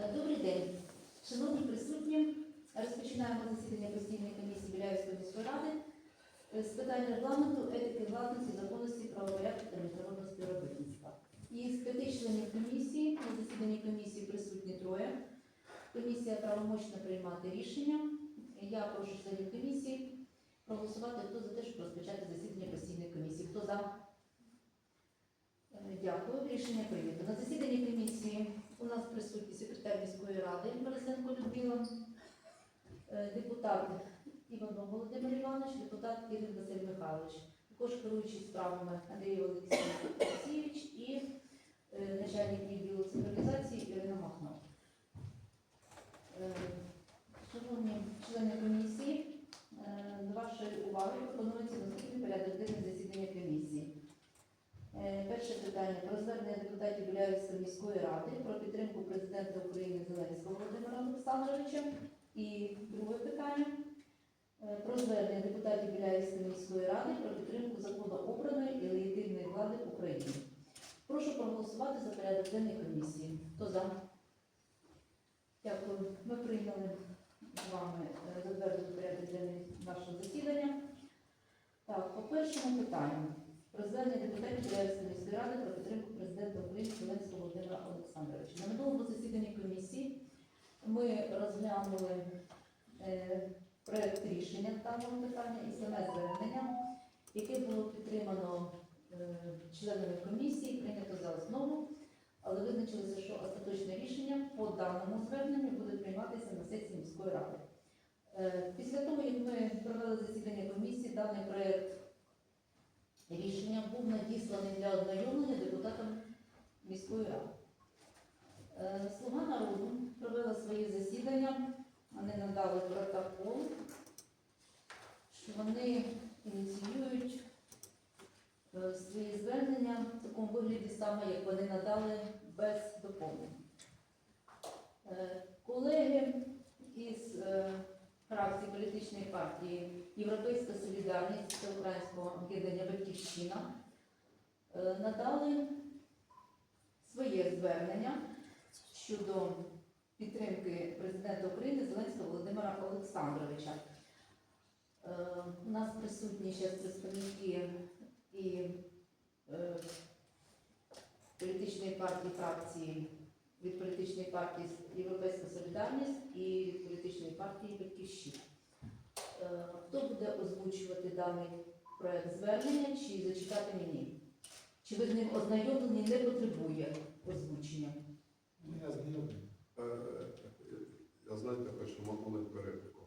Е, Добрий день. Шановні присутні, розпочинаємо засідання постійної комісії Біляївської міської ради е, з питань регламенту, етики, власності, законності, правопорядку та міжнародного співробітництва. Із п'яти членів комісії на засіданні комісії присутні троє. Комісія правомочна приймати рішення. Я прошу членів комісії проголосувати, хто за те, щоб розпочати засідання постійної комісії. Хто за? Е, Дякую. Рішення прийнято. На засіданні комісії у нас присутні секретар міської ради Борисенко Людмила, е, депутат Іванов Володимир Іванович, депутат Кирил Василь Михайлович, також керуючий справами Андрій Олексійович і е, начальник відділу централізації Ірина Махно. Е, Шановні члени комісії, е, до вашої уваги пропонується наступний порядок денний засідання комісії. Е, Перше питання про звернення депутатів Біляївської міської ради про підтримку президента України Зеленського Володимира Олександровича. І друге питання е, про звернення депутатів Біляївської міської ради про підтримку законообраної і легітимної влади України. Прошу проголосувати за порядок денний комісії. Хто за? Дякую. Ми прийняли з вами е, затвердити порядок денний нашого засідання. Так, по першому питанню про звернення депутатів Біляївської міської ради про підтримку президента України Зеленського Володимира Олександровича. На минулому засіданні комісії ми розглянули е, проект даного питання і саме звернення, яке було підтримано е, членами комісії, прийнято за основу, але визначилося, що остаточне рішення по даному зверненню буде прийматися на сесії міської ради. Е, Після того, як ми провели засідання комісії, даний проект рішення був надісланий для ознайомлення депутатам міської ради. Е, Слуга народу провела своє засідання, вони надали протокол, вони ініціюють е, свої звернення в такому вигляді саме, як вони надали без доповнень. Е, Колеги із е, фракції політичної партії Європейська солідарність та українського об'єднання Батьківщина надали своє звернення щодо підтримки президента України Зеленського Володимира Олександровича. Е, У нас присутні ще представники і е, політичної партії фракції від політичної партії Європейська Солідарність і політичної партії Батьківщина. Е, Хто буде озвучувати даний проект звернення чи зачитати мені? Чи ви з ним ознайомлені не потребує озвучення? Ну, я знайомий. Я знаєте, хочу маленьку репліку.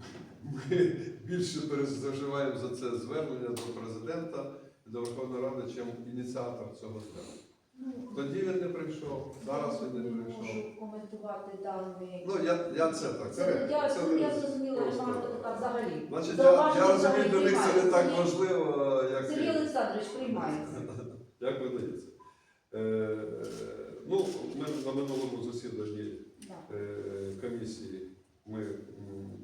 Е, Ми більше переживаємо за це звернення до президента і до Верховної Ради, чим ініціатор цього звернення. Ну, Тоді він не прийшов, зараз він не не прийшов. можу коментувати даний. Ну, я, я це так. Це, я, це я зрозуміла просто- ремарка така взагалі. Значить, я, я розумію, до них це не так важливо, як, Сергій Олександрович приймається. як видається. Е, ну, ми на минулому засіданні е, комісії ми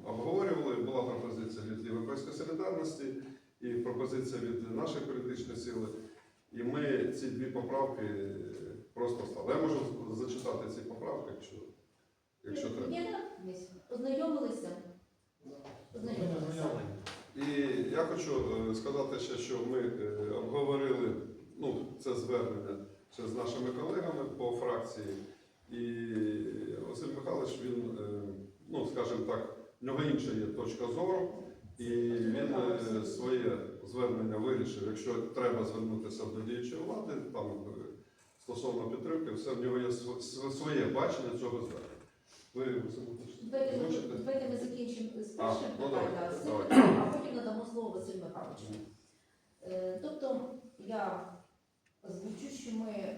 обговорювали. Була пропозиція від Європейської солідарності і пропозиція від нашої політичної сили. І ми ці дві поправки е, просто стали. Я можу зачитати ці поправки, якщо, якщо треба. Ознайомилися? Ознайомилися. І я хочу е, сказати ще, що ми е, обговорили ну, це звернення ще з нашими колегами по фракції. І Василь Михайлович, він, ну скажімо так, в нього інша є точка зору, і він е, своє звернення вирішив, якщо треба звернутися до діючої влади, там е, стосовно підтримки, все в нього є св- св- своє бачення цього звернення. Ви Василь Давайте, ми- закінчимо з першим ну, питанням, а потім надамо слово Василю Михайловичу. Е, Тобто я озвучу, що ми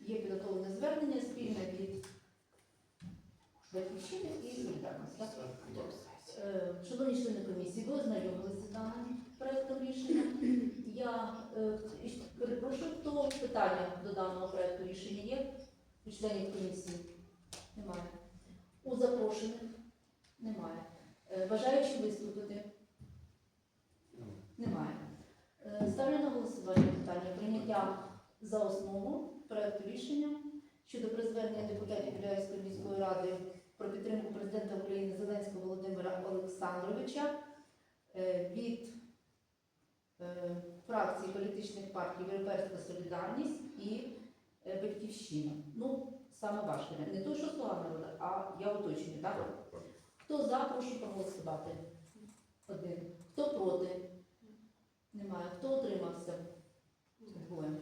є підготовлене звернення спільне від Батьківщини і Солідарності. Е, Шановні члени комісії, ви ознайомилися з даним проектом рішення. Я е, перепрошую, хто питання до даного проекту рішення є у членів комісії? Немає. У запрошених? Немає. Е, Бажаючи виступити? Немає. Ставлю на голосування питання прийняття за основу проекту рішення про підтримку президента України Зеленського Володимира Олександровича е, від е, фракції політичних партій Європейська Солідарність і е, Батьківщина. Ну, саме ваше. Не то, що слова народу, а я уточнюю, так? Хто за, прошу проголосувати? Один. Хто проти? Немає. Хто утримався? Двоє.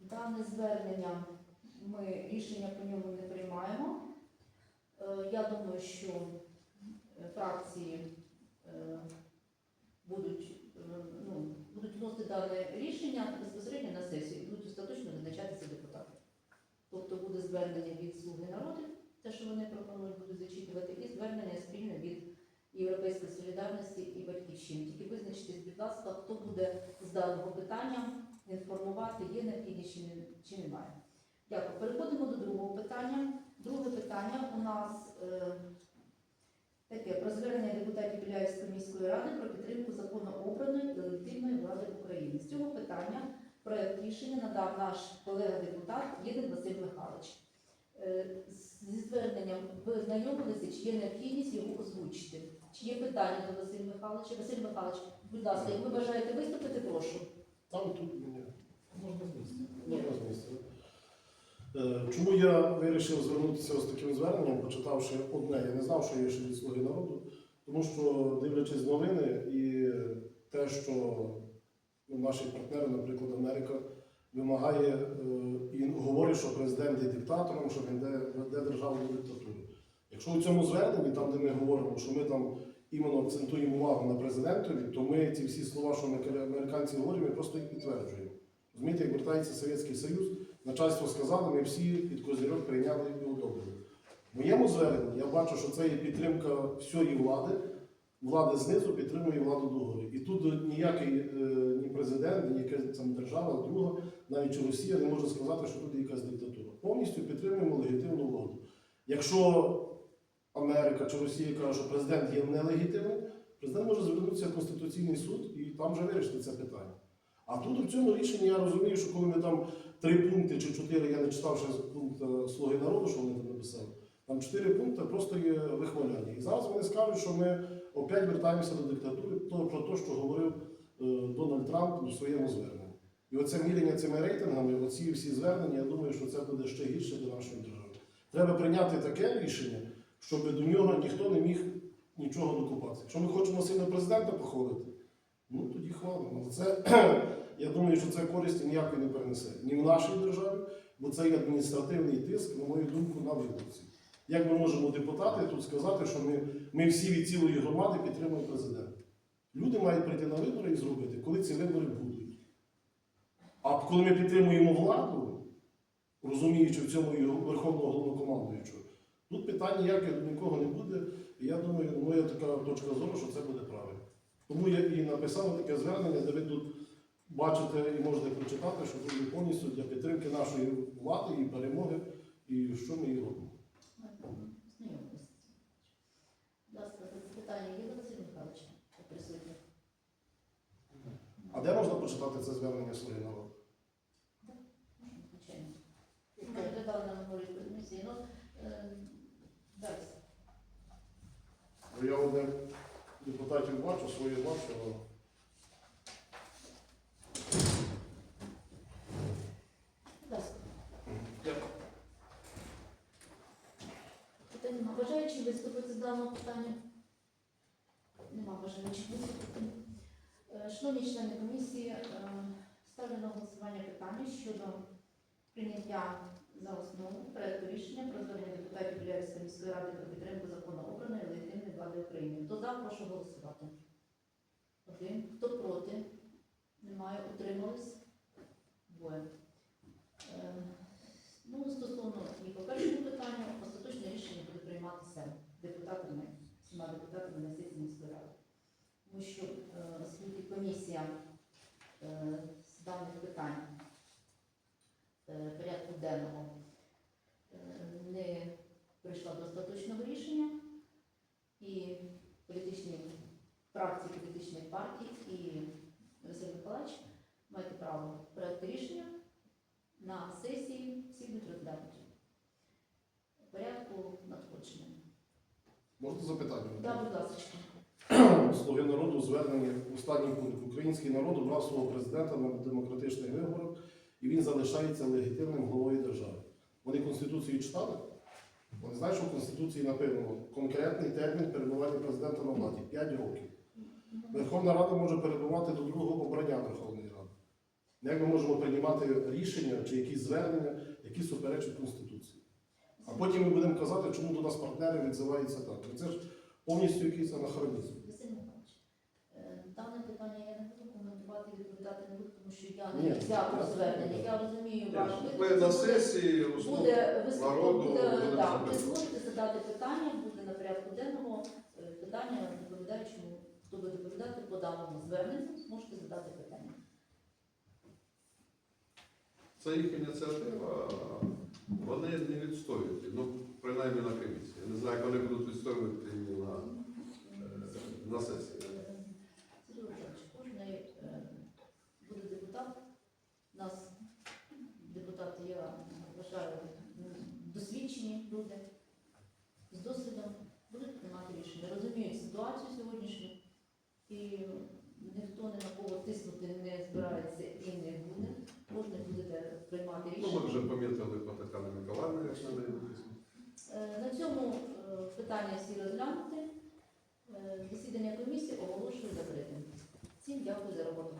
Дане звернення ми рішення по ньому не приймаємо. Е, Я думаю, що е, фракції е, будуть, ну, будуть вносити дане рішення безпосередньо на сесію будуть остаточно визначатися депутати. Тобто буде звернення від Слуги народу, те, що вони пропонують, будуть зачитувати, і звернення спільне від Європейської солідарності і батьківщини. Тільки визначтесь, будь ласка, хто буде з даного питання інформувати, є необхідність чи, не- чи немає. Дякую. Переходимо до другого питання. Друге питання у нас е, таке про звернення депутатів Біляївської міської ради про підтримку закону обраної і легітимної влади України. З цього питання проект рішення надав наш колега-депутат Єдин Василь Михайлович. Е, Зі зверненням ви знайомилися, чи є необхідність його озвучити? Чи є питання до Василя Михайловича? Василь Михайлович, будь ласка, як ви бажаєте виступити, прошу. Там тут мені можна з місця. Ні. Можна з місця. Е, Чому я вирішив звернутися з таким зверненням, почитавши одне, я не знав, що є ще від слуги народу, тому що дивлячись новини і те, що наші партнери, наприклад, Америка, вимагає е, і говорить, що президент є диктатором, що він веде до диктатури. Якщо у цьому зверненні, там де ми говоримо, що ми там іменно акцентуємо увагу на президентові, то ми ці всі слова, що ми американці говорять, ми просто їх підтверджуємо. Розумієте, як вертається Совєтський Союз, начальство сказало, ми всі під козирьок прийняли і одобрили. В моєму зверненні я бачу, що це є підтримка всієї влади, влада знизу підтримує владу догори. І тут ніякий е, ні президент, ні якась там держава, друга, навіть чи Росія не може сказати, що тут якась диктатура. Повністю підтримуємо легітимну владу. Якщо Америка чи Росія каже, що президент є нелегітимним, президент може звернутися в Конституційний суд і там вже вирішити це питання. А тут у цьому рішенні я розумію, що коли ми там три пункти чи чотири, я не читав ще пункт е, Слуги народу, що вони там написали, там чотири пункти просто є вихваляння. І зараз вони скажуть, що ми опять вертаємося до диктатури, то про те, що говорив е, Дональд Трамп у своєму зверненні. І оце міряння цими рейтингами, оці всі звернення, я думаю, що це буде ще гірше для нашої держави. Треба прийняти таке рішення, щоб до нього ніхто не міг нічого докупатися. Якщо ми хочемо сильно президента похвалити, ну тоді хвалимо. Але це, я думаю, що це користі ніякої не перенесе ні в нашій державі, бо це є адміністративний тиск, на мою думку, на виборців. Як ми можемо депутати тут сказати, що ми, ми всі від цілої громади підтримуємо президента? Люди мають прийти на вибори і зробити, коли ці вибори будуть. А коли ми підтримуємо владу, розуміючи в цьому і Верховного головнокомандуючого, тут питань ніяких нікого не буде. І я думаю, моя така точка зору, що це буде правильно. Тому я і написав таке звернення, де ви тут бачите і можете прочитати, що буде повністю для підтримки нашої влади і перемоги, і що ми і робимо. Будь. А де можна почитати це звернення своєї народу? Звичайно. Ми е, далі. Бо я одне депутатів бачу, своє бачу. Питання виступити з даного питання? Нема бажаючих виступити. Е, Шановні члени комісії, е, ставлю на голосування питання щодо прийняття за основу проекту рішення про звернення депутатів Біляївської міської ради про підтримку закону обраної і легітимної влади України. Хто за, прошу голосувати. Один. Хто проти? Немає. Утримались? Двоє. політичні фракції, політичної партії, і Василь Миколаївич маєте право проєкти рішення на сесії всіх у Порядку надходження. Можна запитання? Так, да, будь ласка. Слуги народу звернення останній пункт. Український народ обрав свого президента на демократичний вибор і він залишається легітимним головою держави. Вони Конституцію читали? Вони знають, що в Конституції написано конкретний термін перебування президента на владі 5 років. Верховна Рада може перебувати до другого обрання Верховної Ради. Як ми можемо приймати рішення чи якісь звернення, які суперечать Конституції? А потім ми будемо казати, чому до нас партнери відзиваються так. Це ж повністю якийсь анахронізм. Дане питання я не буду коментувати і відповідати не буду, тому що я не взяла я- звернення. Я розумію ваш Ми виклик. на сесії Буде буде, будемо ви зможете задати питання, буде на порядку денному е, питання доповідаючому, хто буде доповідати по даному зверненню, можете задати питання. Це їх ініціатива, вони не відстоюють, ну, принаймні на комісії. Я не знаю, як вони будуть відстоювати її на, е, на сесії. Е, Сергій Володимирович, кожний е, буде депутат. У нас депутати, я вважаю, м, досвідчені люди з досвідом будуть приймати рішення, розуміють ситуацію сьогоднішню і ніхто ні на кого тиснути не збирається і не буде. Кожен буде приймати Ну, ми вже рішення. помітили по Тетяні Миколаївні, як на неї написано. Е, На цьому е, питання всі розглянути. Е, Засідання комісії оголошую закритим. Всім дякую за роботу.